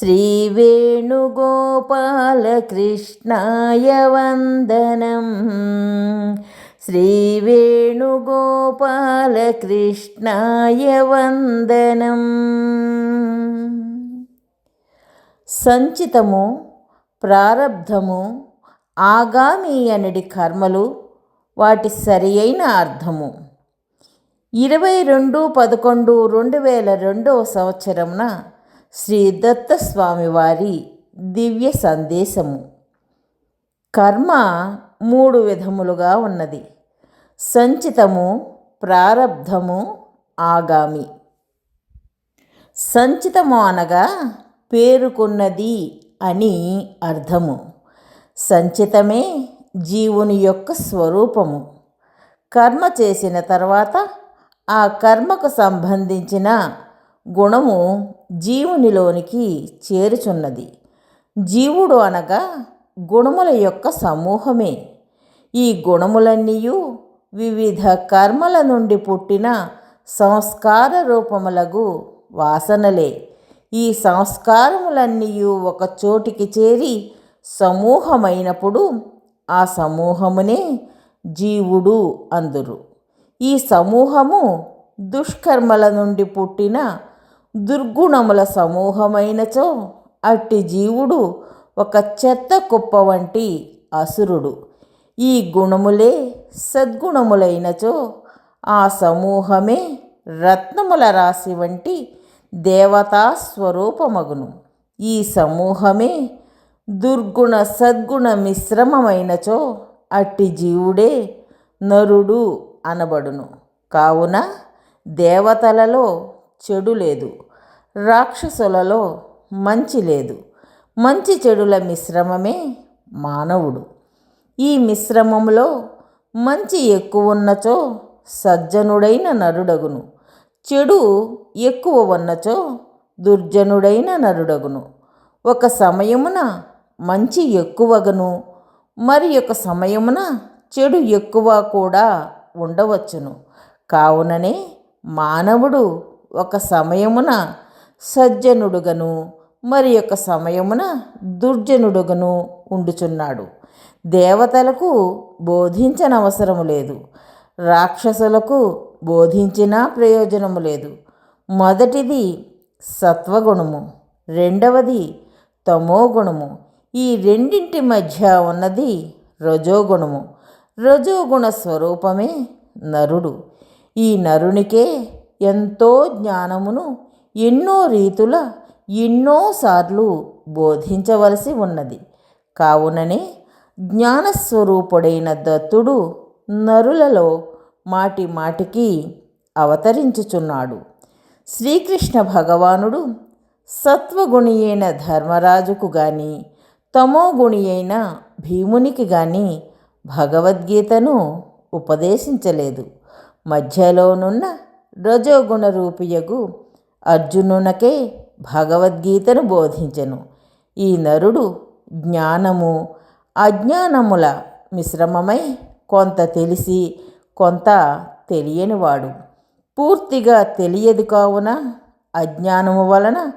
श्रीवेणुगोपालकृष्णाय वन्दनम् श्रीवेणुगोपालकृष्णाय वन्दनम् సంచితము ప్రారబ్ధము ఆగామి అనడి కర్మలు వాటి సరి అయిన అర్థము ఇరవై రెండు పదకొండు రెండు వేల రెండవ సంవత్సరమున శ్రీ దత్తస్వామి వారి దివ్య సందేశము. కర్మ మూడు విధములుగా ఉన్నది. సంచితము ప్రారబ్ధము ఆగామి. సంచితము అనగా పేరుకున్నది అని అర్థము. సంచితమే జీవుని యొక్క స్వరూపము. కర్మ చేసిన తర్వాత ఆ కర్మకు సంబంధించిన గుణము జీవునిలోనికి చేరుచున్నది. జీవుడు అనగా గుణముల యొక్క సమూహమే. ఈ గుణములన్నీ వివిధ కర్మల నుండి పుట్టిన సంస్కార రూపములగు వాసనలే. ఈ సంస్కారములన్నీ ఒక చోటికి చేరి సమూహమైనప్పుడు ఆ సమూహమునే జీవుడు అందురు. ఈ సమూహము దుష్కర్మల నుండి పుట్టిన దుర్గుణముల సమూహమైనచో అట్టి జీవుడు ఒక చెత్త కుప్ప వంటి అసురుడు. ఈ గుణములే సద్గుణములైనచో ఆ సమూహమే రత్నముల రాశి వంటి దేవతా స్వరూపమగును. ఈ సమూహమే దుర్గుణ సద్గుణ మిశ్రమమైనచో అట్టి జీవుడే నరుడు అనబడును. కావున దేవతలలో చెడు లేదు. రాక్షసులలో మంచి లేదు. మంచి చెడుల మిశ్రమమే మానవుడు. ఈ మిశ్రమంలో మంచి ఎక్కువ ఉన్నచో సజ్జనుడైన నరుడగును. చెడు ఎక్కువ ఉన్నచో దుర్జనుడైన నరుడగును. ఒక సమయమున మంచి ఎక్కువగను మరి ఒక సమయమున చెడు ఎక్కువ కూడా ఉండవచ్చును. కావుననే మానవుడు ఒక సమయమున సజ్జనుడుగను మరి ఒక సమయమున దుర్జనుడుగను ఉండుచున్నాడు. దేవతలకు బోధించనవసరము లేదు. రాక్షసులకు బోధించినా ప్రయోజనము లేదు. మొదటిది సత్వగుణము రెండవది తమోగుణము. ఈ రెండింటి మధ్య ఉన్నది రజోగుణము. రజోగుణ స్వరూపమే నరుడు. ఈ నరునికే ఎంతో జ్ఞానమును ఎన్నో రీతుల ఎన్నోసార్లు బోధించవలసి ఉన్నది. కావుననే జ్ఞానస్వరూపుడైన దత్తుడు నరులలో మాటి మాటికి అవతరించుచున్నాడు. శ్రీకృష్ణ భగవానుడు సత్వగుణి అయిన ధర్మరాజుకు గాని తమోగుణి అయిన భీమునికి గాని భగవద్గీతను ఉపదేశించలేదు. మధ్యలోనున్న రజోగుణ రూపియగు అర్జునునకే భగవద్గీతను బోధించెను. ఈ నరుడు జ్ఞానము అజ్ఞానముల మిశ్రమమై కొంత తెలిసి కొంత తెలియనివాడు. పూర్తిగా తెలియదు కావున అజ్ఞానము వలన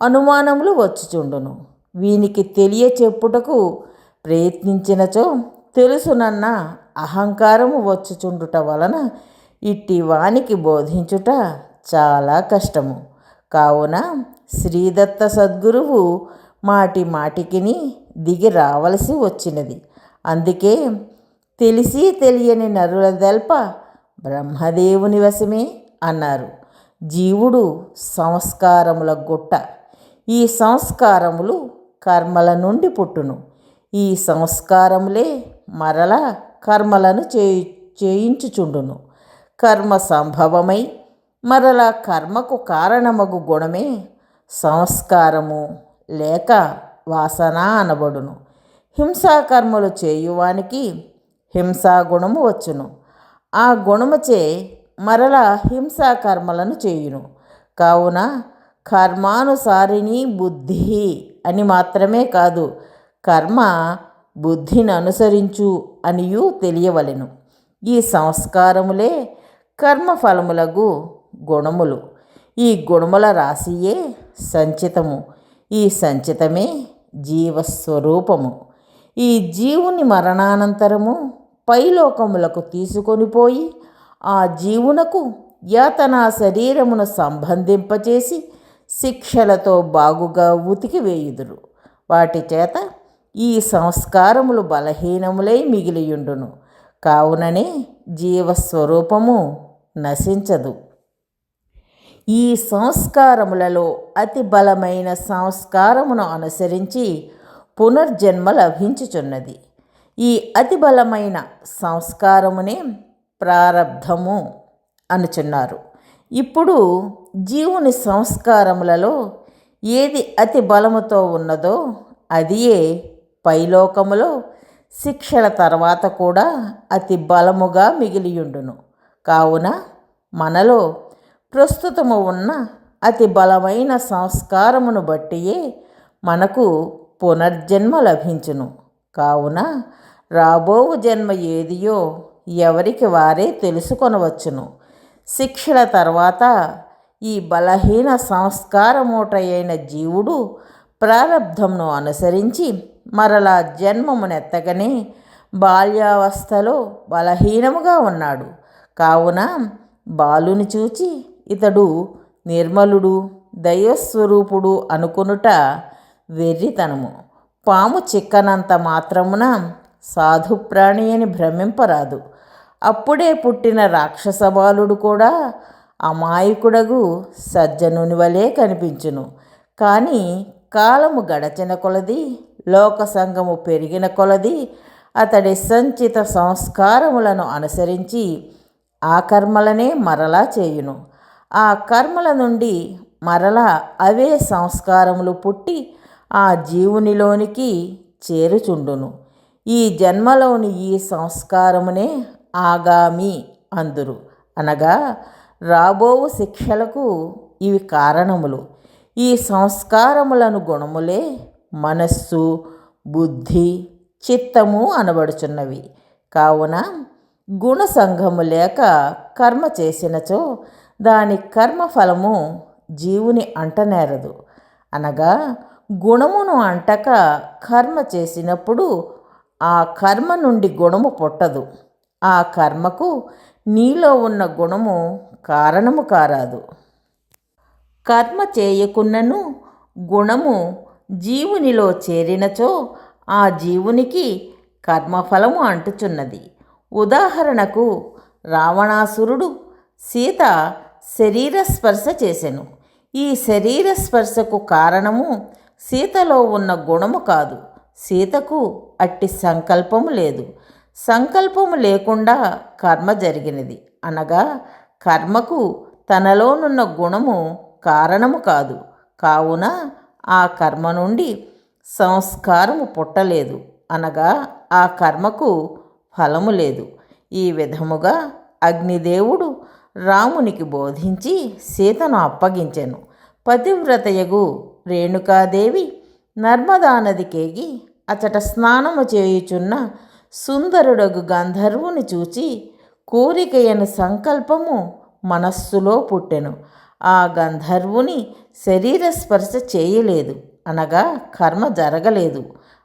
అనుమానములు వచ్చుచుండును. వీనికి తెలియ చెప్పుటకు ప్రయత్నించినచో తెలుసునన్న అహంకారము వచ్చుచుండుట వలన ఇట్టి వానికి బోధించుట చాలా కష్టము. కావున శ్రీదత్త సద్గురువు మాటి మాటికిని దిగి రావలసి వచ్చినది. అందుకే తెలిసి తెలియని నరుల దెల్ప బ్రహ్మదేవుని వశమే అన్నారు. జీవుడు సంస్కారముల గుట్ట. ఈ సంస్కారములు కర్మల నుండి పుట్టును. ఈ సంస్కారములే మరల కర్మలను చేయి చేయించుచుండును. కర్మ సంభవమై మరల కర్మకు కారణమగు గుణమే సంస్కారము లేక వాసన అనబడును. హింసాకర్మలు చేయువానికి హింసా గుణము వచ్చును. ఆ గుణముచే మరల హింసాకర్మలను చేయును. కావున కర్మానుసారిణి బుద్ధి అని మాత్రమే కాదు కర్మ బుద్ధిని అనుసరించు అనియు తెలియవలెను. ఈ సంస్కారములే కర్మఫలములగు గుణములు. ఈ గుణముల రాశియే సంచితము. ఈ సంచితమే జీవస్వరూపము. ఈ జీవుని మరణానంతరము పైలోకములకు తీసుకొని పోయి ఆ జీవునకు యాతనా శరీరమును సంబంధింపచేసి శిక్షలతో బాగుగా ఉతికి వేయుదురు. వాటి చేత ఈ సంస్కారములు బలహీనములై మిగిలియుండును. కావుననే జీవస్వరూపము నశించదు. ఈ సంస్కారములలో అతి బలమైన సంస్కారమును అనుసరించి పునర్జన్మ లభించుచున్నది. ఈ అతి బలమైన సంస్కారమునే ప్రారబ్ధము అనుచున్నారు. ఇప్పుడు జీవుని సంస్కారములలో ఏది అతి బలముతో ఉన్నదో అదియే పైలోకములో శిక్షల తర్వాత కూడా అతి బలముగా మిగిలియుండును. కావున మనలో ప్రస్తుతము ఉన్న అతి బలమైన సంస్కారమును బట్టియే మనకు పునర్జన్మ లభించును. కావున రాబోవు జన్మ ఏదియో ఎవరికి వారే తెలుసుకొనవచ్చును. శిక్షల తర్వాత ఈ బలహీన సంస్కారమూటయైన జీవుడు ప్రారంధంను అనుసరించి మరలా జన్మమునెత్తగనే బాల్యావస్థలో బలహీనముగా ఉన్నాడు. కావున బాలుని చూచి ఇతడు నిర్మలుడు దైవస్వరూపుడు అనుకునుట వెర్రితనము. పాము చిక్కనంత మాత్రమున సాధుప్రాణి అని భ్రమింపరాదు. అప్పుడే పుట్టిన రాక్షస బాలుడు కూడా అమాయకుడగు సజ్జనుని వలె కనిపించును. కానీ కాలము గడచిన కొలది లోక సంఘము పెరిగిన కొలది అతడి సంచిత సంస్కారములను అనుసరించి ఆ కర్మలనే మరలా చేయును. ఆ కర్మల నుండి మరలా అవే సంస్కారములు పుట్టి ఆ జీవునిలోనికి చేరుచుండును. ఈ జన్మలోని ఈ సంస్కారమునే ఆగామి అందురు. అనగా రాబోవు శిక్షలకు ఇవి కారణములు. ఈ సంస్కారములను గుణములే మనస్సు బుద్ధి చిత్తము అనబడుచున్నవి. కావున గుణ సంఘము లేక కర్మ చేసినచో దాని కర్మఫలము జీవుని అంటనేరదు. అనగా గుణమును అంటక కర్మ చేసినప్పుడు ఆ కర్మ నుండి గుణము పుట్టదు. ఆ కర్మకు నీలో ఉన్న గుణము కారణము కారాదు. కర్మ చేయకున్నను గుణము జీవునిలో చేరినచో ఆ జీవునికి కర్మఫలము అంటుచున్నది. ఉదాహరణకు రావణాసురుడు సీత శరీర స్పర్శ చేసెను. ఈ శరీర స్పర్శకు కారణము సీతలో ఉన్న గుణము కాదు. సీతకు అట్టి సంకల్పము లేదు. సంకల్పము లేకుండా కర్మ జరిగినది. అనగా కర్మకు తనలోనున్న గుణము కారణము కాదు. కావున ఆ కర్మ నుండి సంస్కారము పుట్టలేదు అనగా ఆ కర్మకు ఫలము లేదు. ఈ విధముగా అగ్నిదేవుడు రామునికి బోధించి సీతను అప్పగించెను. పతివ్రతయగు రేణుకాదేవి నర్మదా నదికేగి అచట స్నానము చేయుచున్న సుందరుడగు గంధర్వుని చూచి కోరికయను సంకల్పము మనస్సులో పుట్టెను. ఆ గంధర్వుని శరీర స్పర్శ చేయలేదు. అనగా కర్మ జరగలేదు.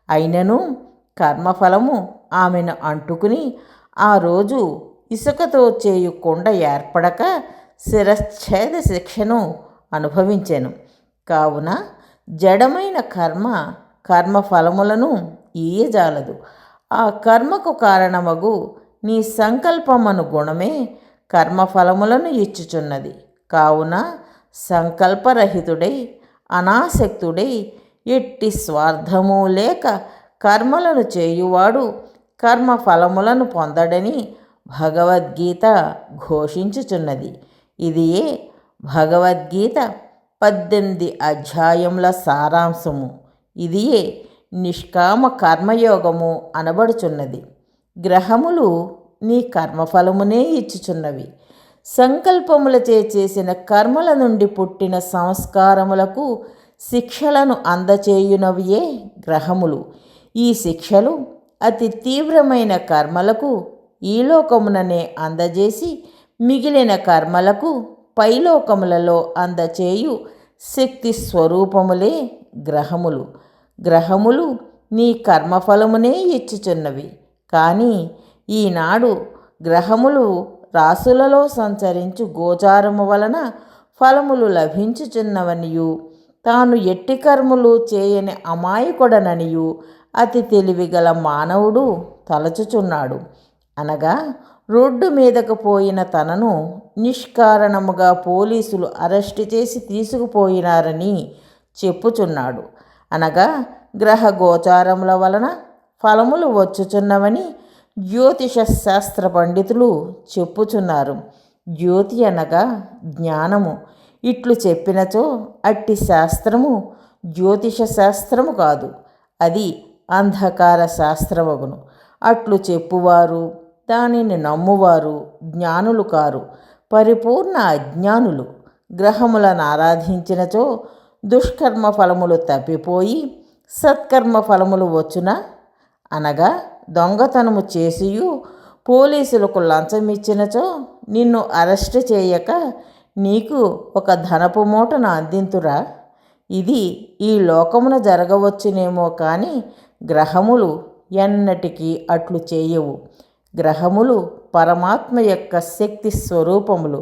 అయినను కర్మఫలము ఆమెను అంటుకుని ఆ రోజు ఇసుకతో చేయు కొండ ఏర్పడక శిరచ్ఛేద శిక్షను అనుభవించాను. కావున జడమైన కర్మ కర్మఫలములను ఈయజాలదు. ఆ కర్మకు కారణమగు నీ సంకల్పమను గుణమే కర్మఫలములను ఇచ్చుచున్నది. కావున సంకల్పరహితుడై అనాసక్తుడై ఎట్టి స్వార్థము లేక కర్మలను చేయువాడు కర్మఫలములను పొందడని భగవద్గీత ఘోషించుచున్నది. ఇదియే భగవద్గీత పద్దెనిమిది అధ్యాయముల సారాంశము. ఇదియే నిష్కామ కర్మయోగము అనబడుచున్నది. గ్రహములు నీ కర్మఫలమునే ఇచ్చుచున్నవి. సంకల్పములచే చేసిన కర్మల నుండి పుట్టిన సంస్కారములకు శిక్షలను అందచేయునవియే గ్రహములు. ఈ శిక్షలు అతి తీవ్రమైన కర్మలకు ఈ లోకముననే అందజేసి మిగిలిన కర్మలకు పైలోకములలో అందచేయు శక్తి స్వరూపములే గ్రహములు. గ్రహములు నీ కర్మఫలమునే ఇచ్చుచున్నవి. కానీ ఈనాడు గ్రహములు రాసులలో సంచరించు గోచారము వలన ఫలములు లభించుచున్నవనియు తాను ఎట్టి కర్మలు చేయని అమాయకుడననియు. అతి తెలివిగల మానవుడు తలచుచున్నాడు. అనగా రోడ్డు మీదకు పోయిన తనను నిష్కారణముగా పోలీసులు అరెస్టు చేసి తీసుకుపోయినారని చెప్పుచున్నాడు. అనగా గ్రహ గోచారముల వలన ఫలములు వచ్చుచున్నవని జ్యోతిష శాస్త్ర పండితులు చెప్పుచున్నారు. జ్యోతి అనగా జ్ఞానము. ఇట్లు చెప్పినచో అట్టి శాస్త్రము జ్యోతిష శాస్త్రము కాదు. అది అంధకార శాస్త్రమగును. అట్లు చెప్పువారు దానిని నమ్మువారు జ్ఞానులు కారు. పరిపూర్ణ అజ్ఞానులు. గ్రహములను ఆరాధించినచో దుష్కర్మ ఫలములు తప్పిపోయి సత్కర్మ ఫలములు వచ్చున? అనగా దొంగతనము చేసియు పోలీసులకు లంచం ఇచ్చినచో నిన్ను అరెస్ట్ చేయక నీకు ఒక ధనపు మూటను అందింతురా. ఇది ఈ లోకమున జరగవచ్చునేమో కానీ గ్రహములు ఎన్నటికీ అట్లు చేయవు. గ్రహములు పరమాత్మ యొక్క శక్తి స్వరూపములు.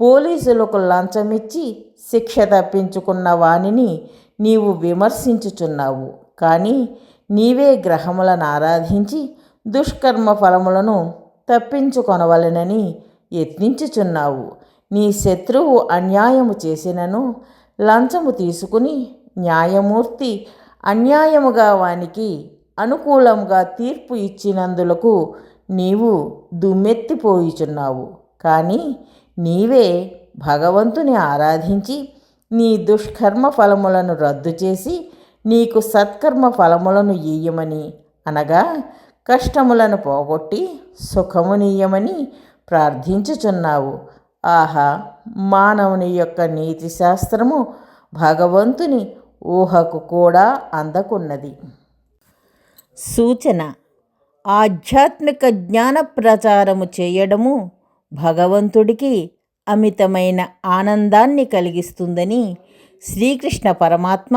పోలీసులకు లంచమిచ్చి శిక్ష తప్పించుకున్న వానిని నీవు విమర్శించుచున్నావు. కానీ నీవే గ్రహములను ఆరాధించి దుష్కర్మ ఫలములను తప్పించుకొనవలెనని యత్నించుచున్నావు. నీ శత్రువు అన్యాయము చేసినను లంచము తీసుకుని న్యాయమూర్తి అన్యాయముగా వానికి అనుకూలంగా తీర్పు ఇచ్చినందులకు నీవు దుమ్మెత్తిపోయిచున్నావు. కానీ నీవే భగవంతుని ఆరాధించి నీ దుష్కర్మ ఫలములను రద్దు చేసి నీకు సత్కర్మ ఫలములను ఇయ్యమని అనగా కష్టములను పోగొట్టి సుఖమునీయమని ప్రార్థించుచున్నావు. ఆహా మానవుని యొక్క నీతి శాస్త్రము భగవంతుని ఊహకు కూడా అందకున్నది. సూచన ఆధ్యాత్మిక జ్ఞాన ప్రచారము చేయడము భగవంతుడికి అమితమైన ఆనందాన్ని కలిగిస్తుందని శ్రీకృష్ణ పరమాత్మ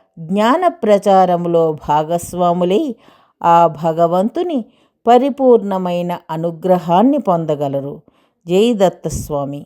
జ్ఞాన ప్రచారములో భాగస్వాములై ఆ భగవంతుని పరిపూర్ణమైన అనుగ్రహాన్ని పొందగలరు. జై దత్తస్వామి